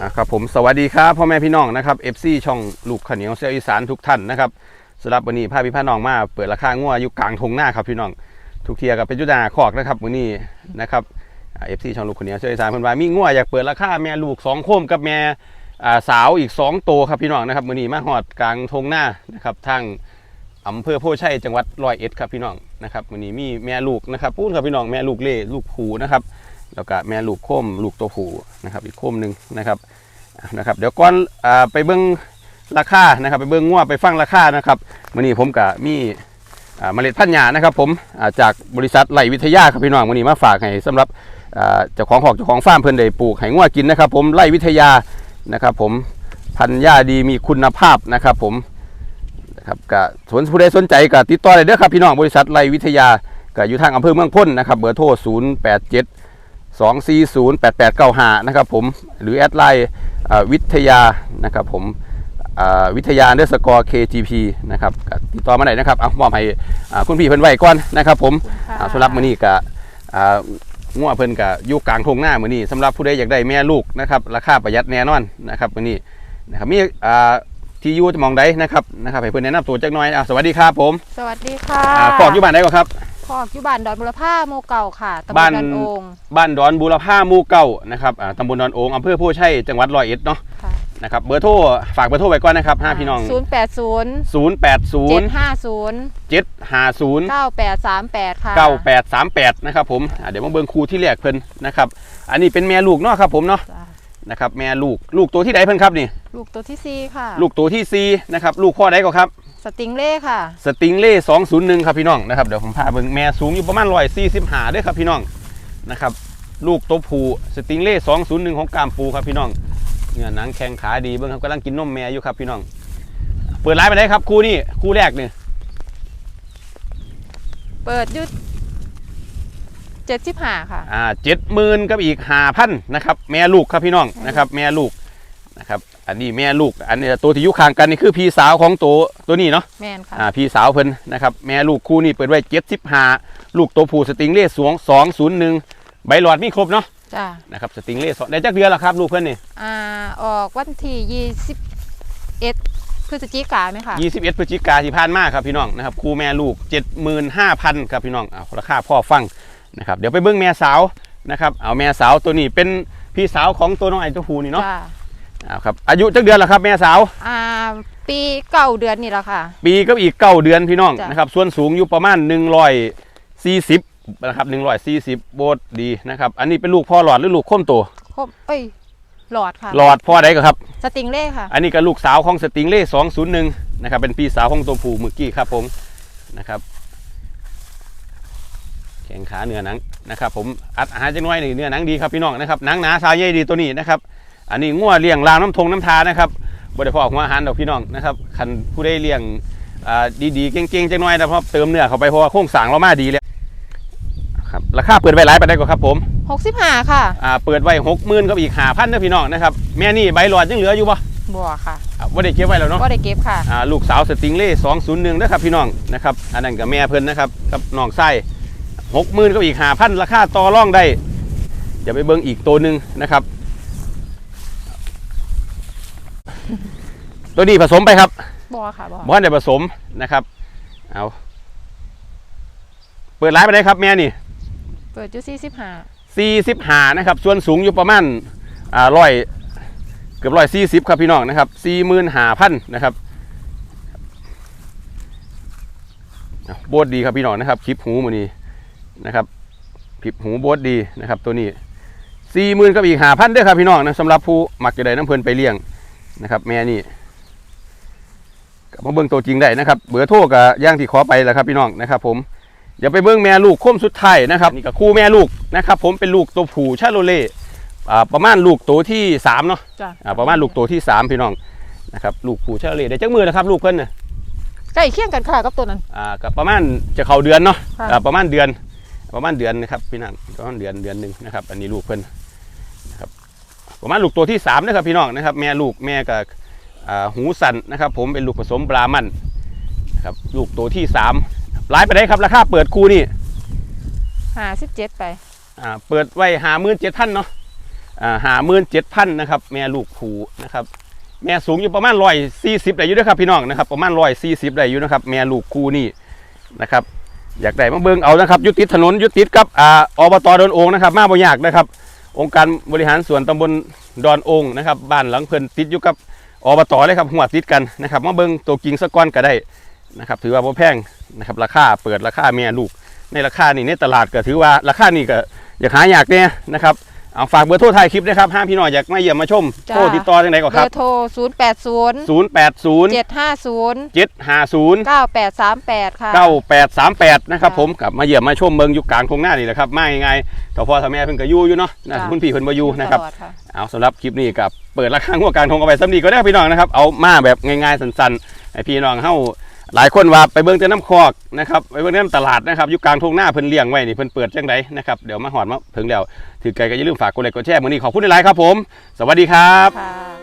ครับผมสวัสดีครับพ่อแม่พี่น้องนะครับ FC ช่องลูกขาวเหนียวเซลอีสานทุกท่านนะครับสำหรับวันนี้พาพี่พาน้องมาเปิดราคางัวอยู่กลางทงหน้าครับพี่น้องทุกเทียกับเป็นยุทธนาคอกนะครับวันนี้นะครับเอฟซีช่องลูกขาวเหนียวเซลอีสานเพิ่นว่ามีงัวอยากเปิดราคาแม่ลูกสองโคมกับแม่สาวอีกสองโตครับพี่น้องนะครับวันนี้มาหอดกลางทงหน้านะครับทางอำเภอโพชัยจังหวัดร้อยเอ็ดครับพี่น้องนะครับวันนี้มีแม่ลูกนะครับพูดครับพี่น้องแม่ลูกเล่ลูกผูนะครับ แล้วก็แม่ลูกโคมลูกตัวผูนะครับอีกโคมหนึ่งนะครับนะครับเดี๋ยวก่อนอไปเบิ้งราคานะครับ ไปเบิ้งงัวไปฟังราคานะครับวันนี้ผมกับมีเมล็ดพันธุ์หญ้านะครับ ผมาจากบริษัทไหลวิทยาครับพี่น้องวันนี้มาฝากให้สำหรับเจ้าของหอกเจ้าของฟาร์มเพิ่อนได้ปลูกให้งัวกินนะครับ ผมไหลวิทยานะครับ ผมพันธุ์หญ้าดีมีคุณภาพนะครับ ผมนะครับก็สนผู้ใดสนใจก็ติดต่อได้เด้อครับพี่น้องบริษัทไหลวิทยาก็อยู่ทางอำเภอเมืองพ้นนะครับเบอร์โทร 0 8 7 2408895 นะครับผมหรือแอดไลน์อ่าวิทยานะครับผมอ่าวิทยาเดอร์สกอร์ KGP นะครับก็ติดต่อมาได้นะครับเอามอบให้อ่าคุณพี่เพิ่นไว้ก่อนนะครับผมค่ะอ่าสำหรับมื้อนี้ก็อ่างัวเพิ่นก็อยู่กลางทงหน้ามื้อนี้สำหรับผู้ใดอยากได้แม่ลูกนะครับราคาประหยัดแน่นอนนะครับมื้อนี้นะครับมีอ่าที่อยู่จะมองใดนะครับนะครับให้เพิ่นแนะนำตัวจักหน่อยอ่าสวัสดีครับผม สวัสดีค่ะอ่าขอกอยู่บ้านไหนก่อนครับ ขอกอยู่บ้านดอนบุรพาโมเก่าค่ะตำบลบ้านดอนโองบ้านดอนบูรพาหมู่เก้านะครับอ่าตำบลดอนโองอำเภอโพชัยจังหวัดร้อยเอ็ดเนาะค่ะนะครับเบอร์โทรฝากเบอร์โทรไว้ก่อนนะครับห้าพี่น้อง ศูนย์แปดศูนย์0 8เจ็ด0ห้าศูนย์7 5 0 เก้าแปดสามแปดค่ะ 9 8 3 8นะครับผมอ่าเดี๋ยวมาเบิ่งครูที่แรกเพิ่นนะครับอันนี้เป็นแม่ลูกเนาะครับผมเนาะจ้ะนะครับแม่ลูกลูกตัวที่ใดเพิ่นครับนี่ ลูกตัวที่สี่ค่ะ ลูกตัวที่สี่นะครับลูกพ่อใดก็ครับ สติงเล่ค่ะ สติงเล่201ครับพี่น้องนะครับเดี๋ยวผมพาเบิ่งแม่สูงอยู่ประมาณ145เด้อครับพี่น้องนะครับลูกตัวผู้สติงเล่201ของกามปูครับพี่น้องเนื้อหนังแข็งขาดีเบิ่งครับกำลังกินนมแม่อยู่ครับพี่น้อง เปิดร้านไปได้ครับคู่นี้คู่แรกนี่เปิดอยุดเจ็ดสิบห้าค่ะอ่าเจ็ดหมื่นกับอีกห้าพันนะครับแม่ลูกครับพี่น้องนะครับแม่ลูก นะครับ อันนี้แม่ลูก อันนี้ตัวที่อยุคางกันนี่คือพี่สาวของตัวตัวนี้เนาะแมนค่ะอ่าพี่สาวเพิ่นนะครับ แม่ลูกคู่นี้เปิดไว้เจ็ดสิบห้าลูกตัวผู้สติงเล่สวงสองศูนย์หนึ่งใบหลอดมีครบเนาะจ้านะครับสติงเล่สองได้จักเดือนแล้วครับลูกเพิ่นนี่อ่าออกวันที่ยี่สิบเอ็ดพฤศจิกาไหมค่ะยี่สิบเอ็ดพฤศจิกาที่ผ่านมาครับพี่น้องนะครับคู่แม่ลูกเจ็ดหมื่นห้าพันครับพี่น้องเอาราคาพ่อฟังนะครับเดี๋ยวไปเบิ้งแม่สาวนะครับเอาแม่สาวตัวนี้เป็นพี่สาวของตัวน้องไอ้ตัวผู้นี่เนาะจ้า เอาครับอายุจักเดือนแล้วครับแม่สาว อ่า ปีเก้าเดือนนี่แหละค่ะ ปีก็อีกเก้าเดือนพี่น้องจ้ะ นะครับ ส่วนสูงอยู่ประมาณ140นะครับ140โบทดีนะครับ อันนี้เป็นลูกพ่อหลอดหรือลูกข้มโตครบเอ้ย หลอดค่ะ หลอดพ่อใดก็ครับ สติงเล่ค่ะ อันนี้ก็ลูกสาวของสติงเล่201นะครับเป็นพี่สาวของตัวผู้เมื่อกี้ครับผมนะครับ แข็งขาเนื้อหนังนะครับ ผมอัดอาหารจังน้อยนี่เนื้อหนังดีครับพี่น้องนะครับหนังหนาสายใยดีตัวนี้นะครับ อันนี้งัวเลี้ยงรางน้ำทงน้ำทานะครับบ่ได้พอออกมาอาหารดอกพี่น้องนะครับคันผู้ได้เลี้ยงอ่าดีๆเก่งๆจังน้อยนะเพราะเติมเนื้อเข้าไปเพราะว่าโครงสร้างเรามาดีแล้วครับราคาเปิดไว้หลายไปได้ก็ครับผมหกสิบห้าค่ะอ่าเปิดไว้หกหมื่นกับอีกห้าพันนะพี่น้องนะครับแม่นี่ใบหลอดยังเหลืออยู่ปะบัวค่ะอ่าบ่ได้เก็บไว้แล้วเนาะก็ได้เก็บค่ะอ่าลูกสาวสติงเล่201นะครับพี่น้องนะครับอันนั้นกับแม่เพิ่นนะครับกับน้องไส้หกหมื่นกับอีกห้าพันราคาต่อรองได้เดี๋ยวไปเบิ่งอีกตัวหนึ่งนะครับ ตัวนี้ผสมไปครับบัวค่ะบัวบ้านได้ผสมนะครับ เอา เปิดร้านไปได้ครับแม่นี่ เปิดอยู่สี่สิบห้าสี่สิบหานะครับ ส่วนสูงอยู่ประมาณอ่าร้อยเกือบร้อยสี่สิบครับพี่น้องนะครับสี่หมื่นห้าพันนะครับเอาโบดดีครับพี่น้องนะครับคลิปหูมือนี้นะครับคลิปหูโบดดีนะครับ ตัวนี้สี่หมื่นกับอีกห้าพันด้วยครับพี่น้องนะสำหรับผู้มักจะได้น้ำเพลินไปเลี้ยง นะครับ แม่นี่ก็มาเบิ่งตัวจริงได้นะครับ เบอร์โทรกับย่างที่ขอไปแล้วครับพี่น้องนะครับ ผมเดี๋ยวไปเบิ้งแม่ลูกโค้มสุดท้ายนะครับนี่ก็คู่แม่ลูกนะครับ ผมเป็นลูกตัวผู้ชาโลเล่อ่าประมาณลูกตัวที่สามเนาะจ้ะอ่าประมาณลูกตัวที่สามพี่น้องนะครับ ลูกผู้ชาโลเล่ได้จักมือนะครับ ลูกเพิ่นน่ะใกล้เคียงกันค่ะกับตัวนั้นอ่ากับประมาณจะเข้าเดือนเนาะค่ะอ่าประมาณเดือน ประมาณเดือนนะครับพี่น้องประมาณเดือนเดือนหนึ่งนะครับ อันนี้ลูกเพิ่นนะครับ ประมาณลูกตัวที่สามนะครับพี่น้องนะครับ แม่ลูกแม่กับอ่าหูสันนะครับ ผมเป็นลูกผสมบรามันนะครับลูกตัวที่สามหลายไปได้ครับราคาเปิดคู่นี่ห้าสิบเจ็ดไปอ่าเปิดไว้หามื่นเจ็ดพันเนาะหาหมื่นเจ็ดพันนะครับ แม่ลูกผูนะครับ แม่สูงอยู่ประมาณร้อยสี่สิบได้อยู่นะครับพี่น้องนะครับประมาณร้อยสี่สิบได้อยู่นะครับ แม่ลูกคูนี่นะครับอยากได้มาเบิ่งเอานะครับอยุติดถนนอยุติดกับอ่าอบตดอนโองนะครับ มาบ่ยากนะครับ องค์การบริหารส่วนตำบลดอนองนะครับบ้านหลังเพิ่นติดอยู่กับอบตเลยครับหัวติดกันนะครับมาเบิงตัวกิ่งสะก้อนก็ได้นะครับถือว่าบ่แพงนะครับราคาเปิดราคาเมียลูกในราคานี่ในตลาดก็ถือว่าราคานี่ก็อยากหาอยากเนี่ยนะครับ เอาฝากเบอร์โทรถ่ายคลิปนะครับห้ามพี่น้อยอยากมาเยี่ยมมาชมจ้าโทรติดต่อทางไหนก่อนเบครัอบ ร์โทร 0 8 0 0 8 0 7 5 0 7 5 0 9 8 3 8 ค่ะ 9 8 3 8 นะครับจ้าผมกลับมาเยี่ยมมาชมเมืองอยู่กลางทงหน้านี่แหละครับมาง่ายๆแต่พอทำแม่เพิ่นก็อยู่อยู่เนาะนะจ้าคุณพี่เพิ่นบ่อยู่นะครับ ตลอดค่ะ เอาสำหรับคลิปนี้กับเปิดราคาหัวกลางทงเอาไปซ้ำดีก็ได้พี่น้องนะครับ เอามาแบบง่ายๆสั้นๆให้พี่น้องเฮา หลายคนว่าไปเบิ้งแต่น้ำคอกนะครับไปเบิ้งแต่น้ำตลาดนะครับอยู่กลางทงหน้าเพิ่นเลี้ยงไว้นี่เพิ่นเปิดจังไดนะครับเดี๋ยวมาหอดมาถึงแล้วถือไกลก็อย่าลืมฝากกดไลค์กดแชร์มื้อนี้ขอบคุณหลายครับผม สวัสดีครับ